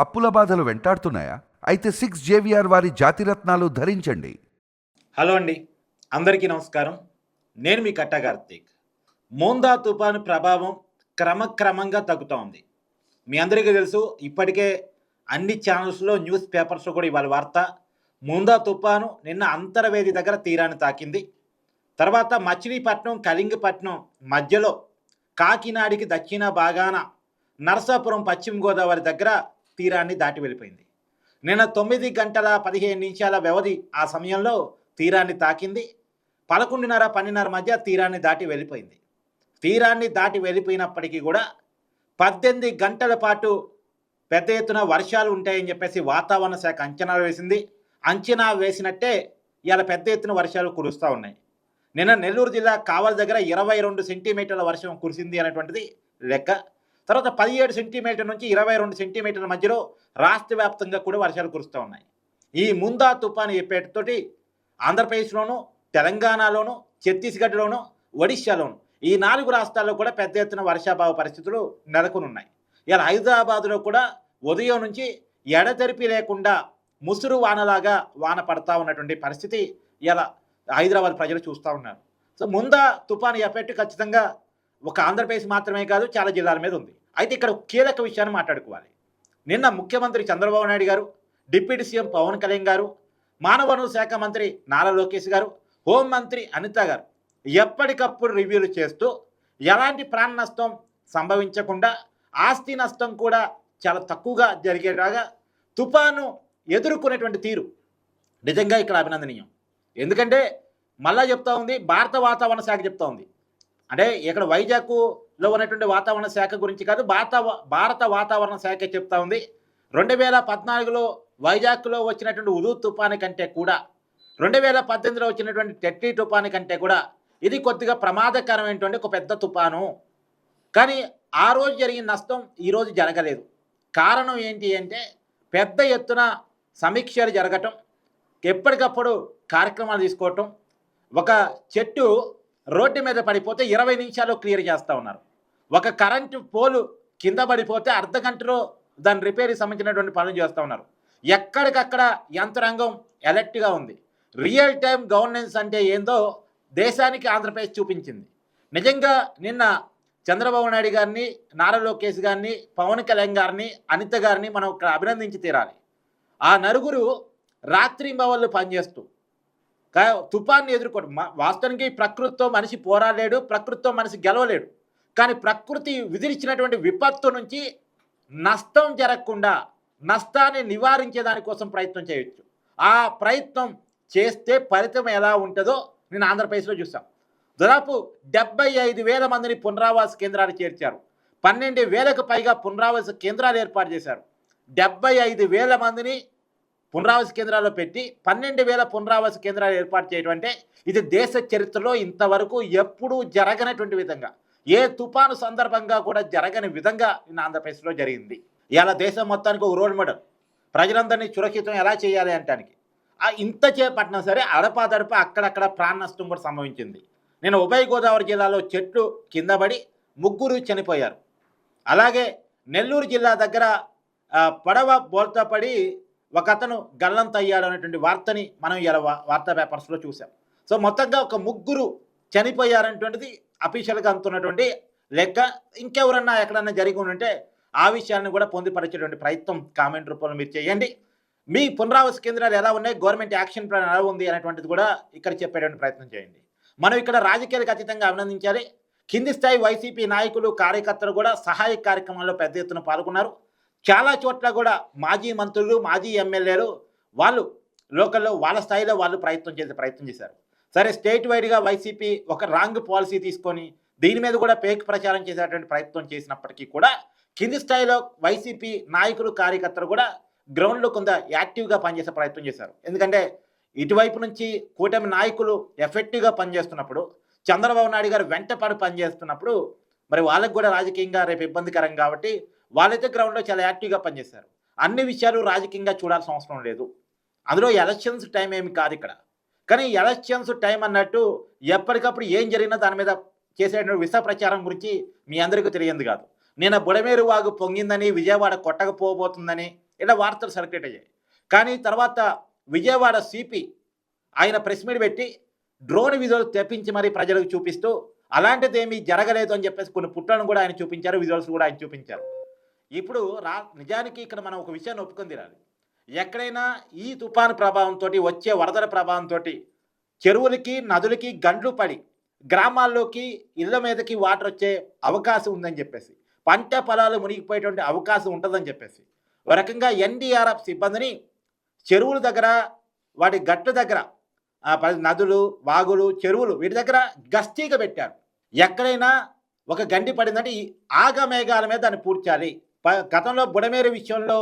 అప్పుల బాధలు వెంటాడుతున్నాయా? అయితే సిక్స్ జేవిఆర్ వారి జాతిరత్నాలు ధరించండి. హలో అండి. అందరికీ నమస్కారం. నేను మీ కట్ట కార్తీక్. మోందా తుఫాను ప్రభావం క్రమక్రమంగా తగ్గుతూ ఉంది. మీ అందరికీ తెలుసు ఇప్పటికే అన్ని ఛానల్స్లో న్యూస్ పేపర్స్లో కూడా ఇవాళ వార్త మోందా తుఫాను నిన్న అంతర్వేది దగ్గర తీరాన్ని తాకింది. తర్వాత మచిలీపట్నం కళింగపట్నం మధ్యలో కాకినాడికి దక్షిణ భాగాన నరసాపురం పశ్చిమ గోదావరి దగ్గర తీరాన్ని దాటి వెళ్ళిపోయింది. నిన్న తొమ్మిది గంటల పదిహేను నిమిషాల వ్యవధి ఆ సమయంలో తీరాన్ని తాకింది. పదకొండున్నర పన్నెండున్నర మధ్య తీరాన్ని దాటి వెళ్ళిపోయింది. తీరాన్ని దాటి వెళ్ళిపోయినప్పటికీ కూడా పద్దెనిమిది గంటల పాటు పెద్ద ఎత్తున వర్షాలు ఉంటాయని చెప్పేసి వాతావరణ శాఖ అంచనాలు వేసింది. అంచనా వేసినట్టే ఇవాళ పెద్ద ఎత్తున వర్షాలు కురుస్తూ ఉన్నాయి. నిన్న నెల్లూరు జిల్లా కావలి దగ్గర ఇరవై రెండు సెంటీమీటర్ల వర్షం కురిసింది అనేటువంటిది లెక్క. తర్వాత పదిహేడు సెంటీమీటర్ నుంచి ఇరవై రెండు సెంటీమీటర్ల మధ్యలో రాష్ట్ర వ్యాప్తంగా కూడా వర్షాలు కురుస్తూ ఉన్నాయి. ఈ ముందా తుఫాను ఎప్పేటతోటి ఆంధ్రప్రదేశ్లోను తెలంగాణలోను ఛత్తీస్గఢ్లోను ఒడిశాలోను ఈ నాలుగు రాష్ట్రాల్లో కూడా పెద్ద ఎత్తున వర్షాభావ పరిస్థితులు నెలకొని ఉన్నాయి ఇలా హైదరాబాదులో కూడా ఉదయం నుంచి ఎడతెరిపి లేకుండా ముసురు వానలాగా వాన పడతా ఉన్నటువంటి పరిస్థితి ఇలా హైదరాబాద్ ప్రజలు చూస్తూ ఉన్నారు. సో ముందా తుఫాను ఎఫెక్ట్ ఖచ్చితంగా ఒక ఆంధ్రప్రదేశ్ మాత్రమే కాదు చాలా జిల్లాల మీద ఉంది. అయితే ఇక్కడ కీలక విషయాన్ని మాట్లాడుకోవాలి. నిన్న ముఖ్యమంత్రి చంద్రబాబు నాయుడు గారు డిప్యూటీ సీఎం పవన్ కళ్యాణ్ గారు మానవ వనరుల శాఖ మంత్రి నారా లోకేష్ గారు హోంమంత్రి అనిత గారు ఎప్పటికప్పుడు రివ్యూలు చేస్తూ ఎలాంటి ప్రాణ నష్టం సంభవించకుండా ఆస్తి నష్టం కూడా చాలా తక్కువగా జరిగేలాగా తుఫాను ఎదుర్కొనేటువంటి తీరు నిజంగా ఇక్కడ అభినందనీయం. ఎందుకంటే మళ్ళా చెప్తా ఉంది భారత వాతావరణ శాఖ చెప్తా ఉంది. అంటే ఇక్కడ వైజాగ్లో ఉన్నటువంటి వాతావరణ శాఖ గురించి కాదు భారత భారత వాతావరణ శాఖ చెప్తా ఉంది. రెండు వేల పద్నాలుగులో వైజాగ్లో వచ్చినటువంటి ఉదు తుఫాను కంటే కూడా రెండు వేల పద్దెనిమిదిలో వచ్చినటువంటి టెట్టి తుఫాను కంటే కూడా ఇది కొద్దిగా ప్రమాదకరమైనటువంటి ఒక పెద్ద తుఫాను. కానీ ఆ రోజు జరిగిన నష్టం ఈరోజు జరగలేదు. కారణం ఏంటి అంటే పెద్ద ఎత్తున సమీక్షలు జరగటం ఎప్పటికప్పుడు కార్యక్రమాలు తీసుకోవటం ఒక చెట్టు రోడ్డు మీద పడిపోతే ఇరవై నిమిషాలు క్లియర్ చేస్తూ ఉన్నారు. ఒక కరెంటు పోలు కింద పడిపోతే అర్ధ గంటలో దాని రిపేర్కి సంబంధించినటువంటి పనులు చేస్తూ ఉన్నారు. ఎక్కడికక్కడ యంత్రాంగం ఎలర్ట్గా ఉంది. రియల్ టైం గవర్నెన్స్ అంటే ఏందో దేశానికి ఆంధ్రప్రదేశ్ చూపించింది. నిజంగా నిన్న చంద్రబాబు నాయుడు గారిని నారా లోకేష్ గారిని పవన్ కళ్యాణ్ గారిని అనిత గారిని మనం ఇక్కడ అభినందించి తీరాలి. ఆ నలుగురు రాత్రింబవళ్ళు పనిచేస్తూ తుఫాన్ని ఎదుర్కోవడం వాస్తవానికి ప్రకృతితో మనిషి పోరాడలేడు ప్రకృతితో మనిషి గెలవలేడు. కానీ ప్రకృతి విధించినటువంటి విపత్తు నుంచి నష్టం జరగకుండా నష్టాన్ని నివారించే దానికోసం ప్రయత్నం చేయొచ్చు. ఆ ప్రయత్నం చేస్తే ఫలితం ఎలా ఉంటుందో నేను ఆంధ్రప్రదేశ్లో చూసాం దాదాపు డెబ్బై ఐదు వేల మందిని పునరావాస కేంద్రాలు చేర్చారు. పన్నెండు వేలకు పైగా పునరావాస కేంద్రాలు ఏర్పాటు చేశారు. డెబ్బై ఐదు వేల మందిని పునరావాస కేంద్రాల్లో పెట్టి పన్నెండు వేల పునరావాస కేంద్రాలు ఏర్పాటు చేయడం అంటే ఇది దేశ చరిత్రలో ఇంతవరకు ఎప్పుడూ జరగనటువంటి విధంగా ఏ తుఫాను సందర్భంగా కూడా జరగని విధంగా నిన్న ఆంధ్రప్రదేశ్లో జరిగింది. ఇలా దేశం మొత్తానికి ఒక రోల్ మోడల్. ప్రజలందరినీ సురక్షితం ఎలా చేయాలి అంటానికి. ఆ ఇంత చేపట్టినా సరే అడపాదడప అక్కడక్కడ ప్రాణ నష్టం కూడా సంభవించింది. నేను ఉభయ గోదావరి జిల్లాలో చెట్లు కిందపడి ముగ్గురు చనిపోయారు. అలాగే నెల్లూరు జిల్లా దగ్గర పడవ బోల్తా పడి ఒక అతను గల్లంతయ్యాడు అనేటువంటి వార్తని మనం ఇలా వార్తా పేపర్స్లో చూసాం సో మొత్తంగా ఒక ముగ్గురు చనిపోయారనేటువంటిది అఫీషియల్గా అందుతున్నటువంటి లెక్క. ఇంకెవరన్నా ఎక్కడన్నా జరిగి ఉంటే ఆ విషయాన్ని కూడా పొందుపరిచేటువంటి ప్రయత్నం కామెంట్ రూపంలో మీరు చేయండి. మీ పునరావాస కేంద్రాలు ఎలా ఉన్నాయి? గవర్నమెంట్ యాక్షన్ ప్లాన్ ఎలా ఉంది? అనేటువంటిది కూడా ఇక్కడ చెప్పేటువంటి ప్రయత్నం చేయండి. మనం ఇక్కడ రాజకీయాలకు అతీతంగా అభినందించాలి. కింది స్థాయి వైసీపీ నాయకులు కార్యకర్తలు కూడా సహాయ కార్యక్రమాల్లో పెద్ద ఎత్తున పాల్గొన్నారు. చాలా చోట్ల కూడా మాజీ మంత్రులు మాజీ ఎమ్మెల్యేలు వాళ్ళు లోకల్లో వాళ్ళ స్థాయిలో వాళ్ళు ప్రయత్నం చేసే ప్రయత్నం చేశారు. సరే స్టేట్ వైడ్గా వైసీపీ ఒక రాంగ్ పాలసీ తీసుకొని దీని మీద కూడా పేక్ ప్రచారం చేసేటువంటి ప్రయత్నం చేసినప్పటికీ కూడా కింది స్థాయిలో వైసీపీ నాయకులు కార్యకర్తలు కూడా గ్రౌండ్లో కొంత యాక్టివ్గా పనిచేసే ప్రయత్నం చేశారు. ఎందుకంటే ఇటువైపు నుంచి కూటమి నాయకులు ఎఫెక్టివ్గా పనిచేస్తున్నప్పుడు చంద్రబాబు నాయుడు గారు వెంటపడి పనిచేస్తున్నప్పుడు మరి వాళ్ళకు కూడా రాజకీయంగా రేపు ఇబ్బందికరం కాబట్టి వాళ్ళైతే గ్రౌండ్లో చాలా యాక్టివ్గా పనిచేశారు. అన్ని విషయాలు రాజకీయంగా చూడాల్సిన అవసరం లేదు. అందులో ఎలక్షన్స్ టైం ఏమి కాదు ఇక్కడ. కానీ ఎలక్షన్స్ టైం అన్నట్టు ఎప్పటికప్పుడు ఏం జరిగినా దాని మీద చేసేటువంటి విష ప్రచారం గురించి మీ అందరికీ తెలియంది కాదు. నేను బుడమేరు వాగు పొంగిందని విజయవాడ కొట్టకపోబోతుందని ఇలా వార్తలు సర్క్యులేట్ అయ్యాయి. కానీ తర్వాత విజయవాడ సిపి ఆయన ప్రెస్ మీట్ పెట్టి డ్రోన్ విజువల్ తెప్పించి మరి ప్రజలకు చూపిస్తూ అలాంటిది ఏమీ జరగలేదు అని చెప్పేసి కొన్ని పుట్లను కూడా ఆయన చూపించారు విజువల్స్ కూడా ఆయన చూపించారు. ఇప్పుడు రా నిజానికి ఇక్కడ మనం ఒక విషయాన్ని ఒప్పుకొని తీరాలి ఎక్కడైనా ఈ తుఫాను ప్రభావంతో వచ్చే వరదల ప్రభావంతో చెరువులకి నదులకి గండ్లు పడి గ్రామాల్లోకి ఇళ్ళ మీదకి వాటర్ వచ్చే అవకాశం ఉందని చెప్పేసి పంట పొలాలు మునిగిపోయేటువంటి అవకాశం ఉంటుందని చెప్పేసి ఒక రకంగా ఎన్డీఆర్ఎఫ్ సిబ్బందిని చెరువుల దగ్గర వాటి గట్ల దగ్గర నదులు వాగులు చెరువులు వీటి దగ్గర గస్తీగా పెట్టారు. ఎక్కడైనా ఒక గండి పడిందంటే ఈ ఆగమేఘాల మీద దాన్ని పూడ్చాలి. గతంలో బుడమేరు విషయంలో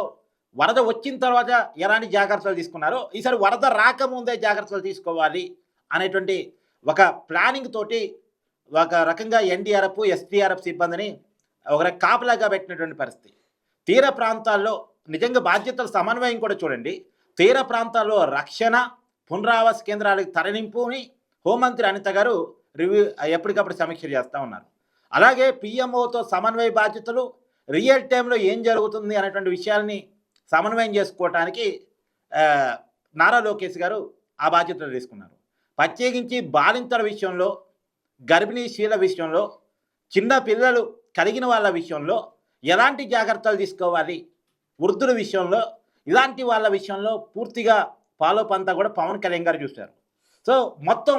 వరద వచ్చిన తర్వాత ఎలాంటి జాగ్రత్తలు తీసుకున్నారో ఈసారి వరద రాకముందే జాగ్రత్తలు తీసుకోవాలి అనేటువంటి ఒక ప్లానింగ్ తోటి ఒక రకంగా ఎన్డీఆర్ఎఫ్ ఎస్డీఆర్ఎఫ్ సిబ్బందిని ఒక కాపలాగా పెట్టినటువంటి పరిస్థితి. తీర ప్రాంతాల్లో నిజంగా బాధ్యతల సమన్వయం కూడా చూడండి. తీర ప్రాంతాల్లో రక్షణ పునరావాస కేంద్రాలకు తరలింపుని హోంమంత్రి అనిత గారు రివ్యూ ఎప్పటికప్పుడు సమీక్ష చేస్తూ ఉన్నారు. అలాగే పిఎంఓతో సమన్వయ బాధ్యతలు రియల్ టైంలో ఏం జరుగుతుంది అనేటువంటి విషయాల్ని సమన్వయం చేసుకోవటానికి నారా లోకేష్ గారు ఆ బాధ్యతలు తీసుకున్నారు. ప్రత్యేకించి బాలింతల విషయంలో గర్భిణీ స్త్రీల విషయంలో చిన్న పిల్లలు కలిగిన వాళ్ళ విషయంలో ఎలాంటి జాగ్రత్తలు తీసుకోవాలి? వృద్ధుల విషయంలో ఇలాంటి వాళ్ళ విషయంలో పూర్తిగా ఫాలో అంతా కూడా పవన్ కళ్యాణ్ గారు చూశారు. సో మొత్తం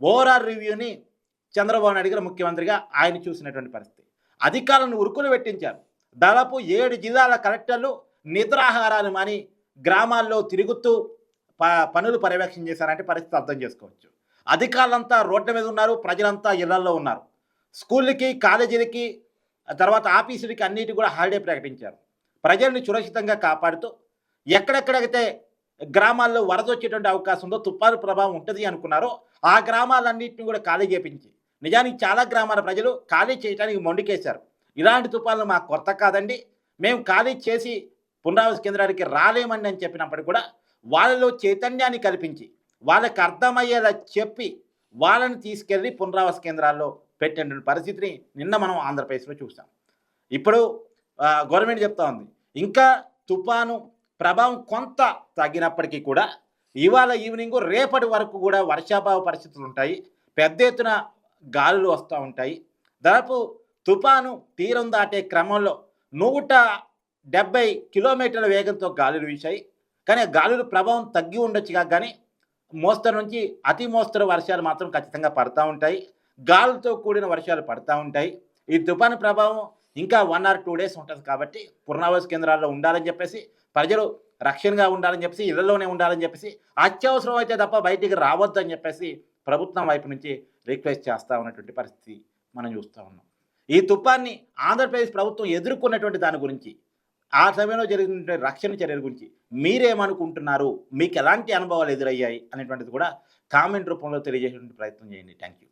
ఓవరాల్ రివ్యూని చంద్రబాబు నాయుడు గారు ముఖ్యమంత్రిగా ఆయన చూసినటువంటి పరిస్థితి. అధికారులను ఉరుకులు పెట్టించారు. దాదాపు ఏడు జిల్లాల కలెక్టర్లు నిద్రాహారాలు మాని గ్రామాల్లో తిరుగుతూ ప పనులు పర్యవేక్షణ చేశారంటే పరిస్థితి అర్థం చేసుకోవచ్చు. అధికారులంతా రోడ్ల మీద ఉన్నారు ప్రజలంతా ఇళ్ళల్లో ఉన్నారు. స్కూళ్ళకి కాలేజీలకి తర్వాత ఆఫీసులకి అన్నిటి కూడా హాలిడే ప్రకటించారు. ప్రజల్ని సురక్షితంగా కాపాడుతూ ఎక్కడెక్కడైతే గ్రామాల్లో వరద వచ్చేటువంటి అవకాశం ఉందో తుఫాను ప్రభావం ఉంటుంది అనుకున్నారో ఆ గ్రామాలన్నింటినీ కూడా ఖాళీ చేపించి నిజానికి చాలా గ్రామాల ప్రజలు ఖాళీ చేయడానికి మొండికేశారు. ఇలాంటి తుపాన్లు మాకు కొత్త కాదండి. మేము ఖాళీ చేసి పునరావాస కేంద్రానికి రాలేమండి అని చెప్పినప్పటికీ కూడా వాళ్ళలో చైతన్యాన్ని కల్పించి వాళ్ళకి అర్థమయ్యేలా చెప్పి వాళ్ళని తీసుకెళ్ళి పునరావాస కేంద్రాల్లో పెట్టినటువంటి పరిస్థితిని నిన్న మనం ఆంధ్రప్రదేశ్లో చూసాం ఇప్పుడు గవర్నమెంట్ చెప్తా ఉంది. ఇంకా తుఫాను ప్రభావం కొంత తగ్గినప్పటికీ కూడా ఇవాళ ఈవినింగ్ రేపటి వరకు కూడా వర్షాభావ పరిస్థితులు ఉంటాయి. పెద్ద ఎత్తున గాలులు వస్తూ ఉంటాయి. దాదాపు తుఫాను తీరం దాటే క్రమంలో నూట డెబ్బై కిలోమీటర్ల వేగంతో గాలులు వీశాయి. కానీ గాలుల ప్రభావం తగ్గి ఉండొచ్చుగా కానీ మోస్తరు నుంచి అతి మోస్తరు వర్షాలు మాత్రం ఖచ్చితంగా పడతా ఉంటాయి. గాలులతో కూడిన వర్షాలు పడతా ఉంటాయి. ఈ తుఫాను ప్రభావం ఇంకా వన్ ఆర్ టూ డేస్ ఉంటుంది కాబట్టి పునరావాస కేంద్రాల్లో ఉండాలని చెప్పేసి ప్రజలు రక్షణగా ఉండాలని చెప్పేసి ఇళ్ళలోనే ఉండాలని చెప్పేసి అత్యవసరం అయితే తప్ప బయటికి రావద్దని చెప్పేసి ప్రభుత్వం వైపు నుంచి రిక్వెస్ట్ చేస్తూ ఉన్నటువంటి పరిస్థితి మనం చూస్తూ ఉన్నాం. ఈ తుఫాన్ని ఆంధ్రప్రదేశ్ ప్రభుత్వం ఎదుర్కొన్నటువంటి దాని గురించి ఆ సమయంలో జరిగినటువంటి రక్షణ చర్యల గురించి మీరేమనుకుంటున్నారు? మీకు ఎలాంటి అనుభవాలు ఎదురయ్యాయి? అనేటువంటిది కూడా కామెంట్ రూపంలో తెలియజేసేటువంటి ప్రయత్నం చేయండి. Thank you